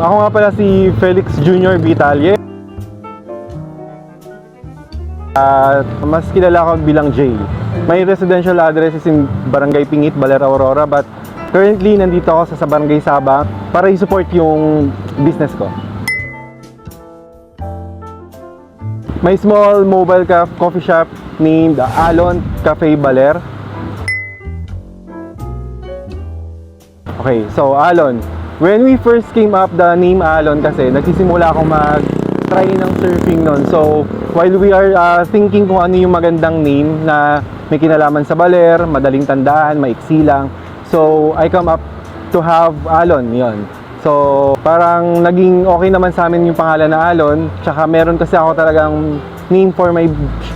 Ako nga pala si Felix Jr. Vitalye. At mas kilala ako bilang Jay. My residential address is in Barangay Pingit, Baler, Aurora. But currently, nandito ako sa, sa Barangay Sabang para i-support yung business ko. May small mobile ca- coffee shop named Alon Cafe Baler. Okay, so Alon. When we first came up the name Alon kasi nagsisimula akong mag-try ng surfing nun. So, while we are uh, thinking kung ano yung magandang name na may kinalaman sa Baler, madaling tandaan, maiksi lang. So, I come up to have Alon, yon. So, parang naging okay naman sa amin yung pangalan na Alon. Tsaka meron kasi ako talagang name for my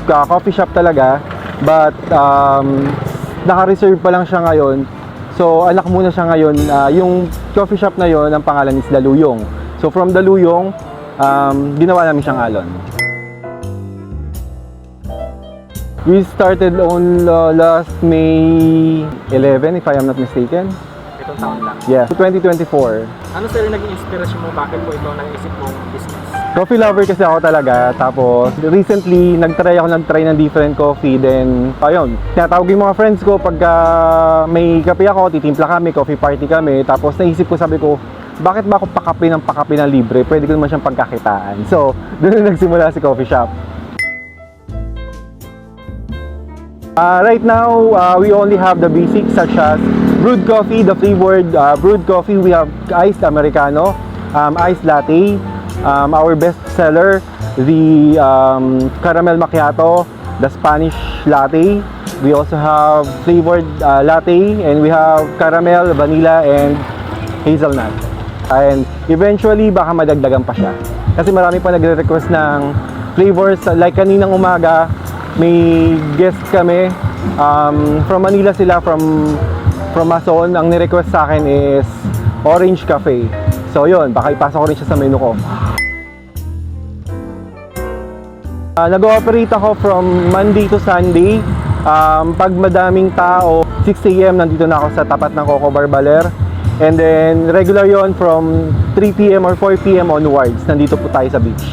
uh, coffee shop talaga. But, um, naka-reserve pa lang siya ngayon. So, anak muna siya ngayon. Ah, yung coffee shop na yon ang pangalan is Daluyong. So, from Daluyong, um, ginawa namin siyang Alon. We started on uh, last May 11, if I am not mistaken. Itong taon lang. Yeah, 2024. Ano sir yung naging inspirasyon mo? Bakit mo ito naisip mong business? Coffee lover kasi ako talaga. Tapos, recently, nag-try ako nag-try ng different coffee. Then, ayun, tinatawag yung mga friends ko pagka may kape ako, titimpla kami, coffee party kami. Tapos, naisip ko, sabi ko, bakit ba ako pakape ng pakape ng libre? Pwede ko naman siyang pagkakitaan. So, doon na nagsimula si coffee shop. Uh, right now, uh, we only have the basics such as brewed coffee, the flavored uh, brewed coffee. We have iced americano, um, iced latte. Um, our best seller, the um, caramel macchiato, the Spanish latte. We also have flavored uh, latte, and we have caramel, vanilla, and hazelnut. And eventually, baka madagdagan pa siya. Kasi marami pa nagre-request ng flavors. Like kaninang umaga, may guest kami. Um, from Manila sila, from from Mason. Ang ni-request sa akin is Orange Cafe. So yun, baka ipasok ko rin siya sa menu ko. Uh, nag-ooperate ako from Monday to Sunday. Um, pag madaming tao, 6 a.m. nandito na ako sa tapat ng Coco Bar Baler. And then regular yon from 3 p.m. or 4 p.m. onwards. Nandito po tayo sa beach.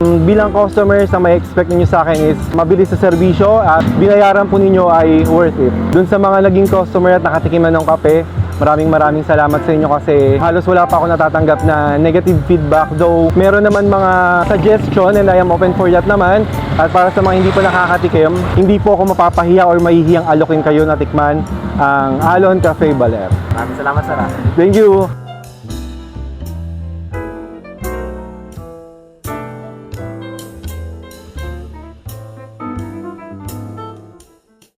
Mm, Bilang customers, ang may expect ninyo sa akin is mabilis sa serbisyo at binayaran po ninyo ay worth it. Doon sa mga naging customer at nakatikiman ng kape, maraming maraming salamat sa inyo kasi halos wala pa ako natatanggap na negative feedback. Though meron naman mga suggestion and I am open for that naman. At para sa mga hindi pa nakakatikim, hindi po ako mapapahiya or mahihiyang alokin kayo na tikman ang Alon Cafe Baler. Maraming salamat sir ah. Thank you!